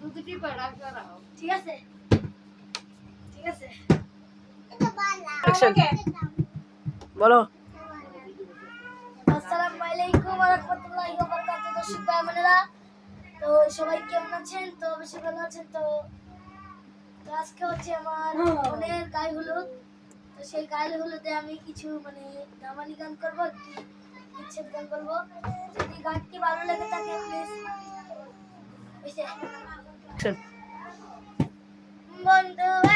দুটি ঠিক আছে? ঠিক আছে? বলো। আসসালামু আলাইকুম ওয়া রাহমাতুল্লাহি ওয়া বারাকাতুহু দর্শক ভাই বোনেরা। তো সবাই কেমন আছেন? তো বেশি ভালো আছেন। তো আজকে হচ্ছে আমার বোনের গায়ে হলুদ। তো সেই গায়ে হলুদে আমি কিছু মানে দামানি গান করব একটি ইচ্ছেদ গান করব। যদি গানটি ভালো লাগে তাকে প্লিজ Bakın. Bandı.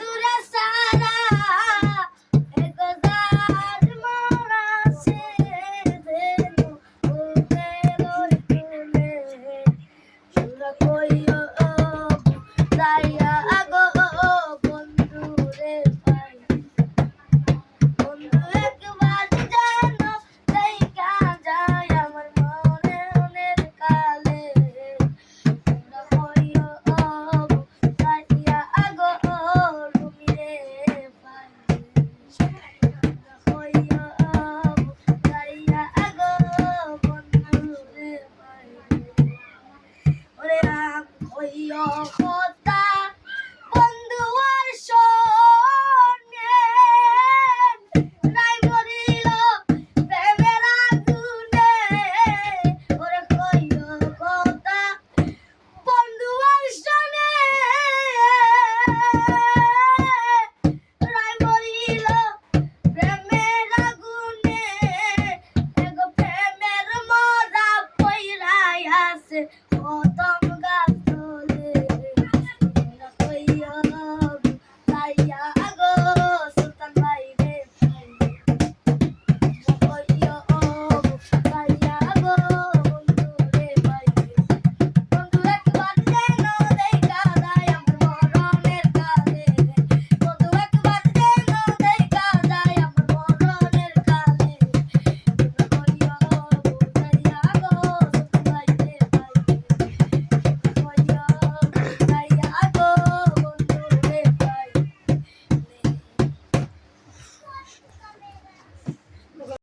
naturas 子，我。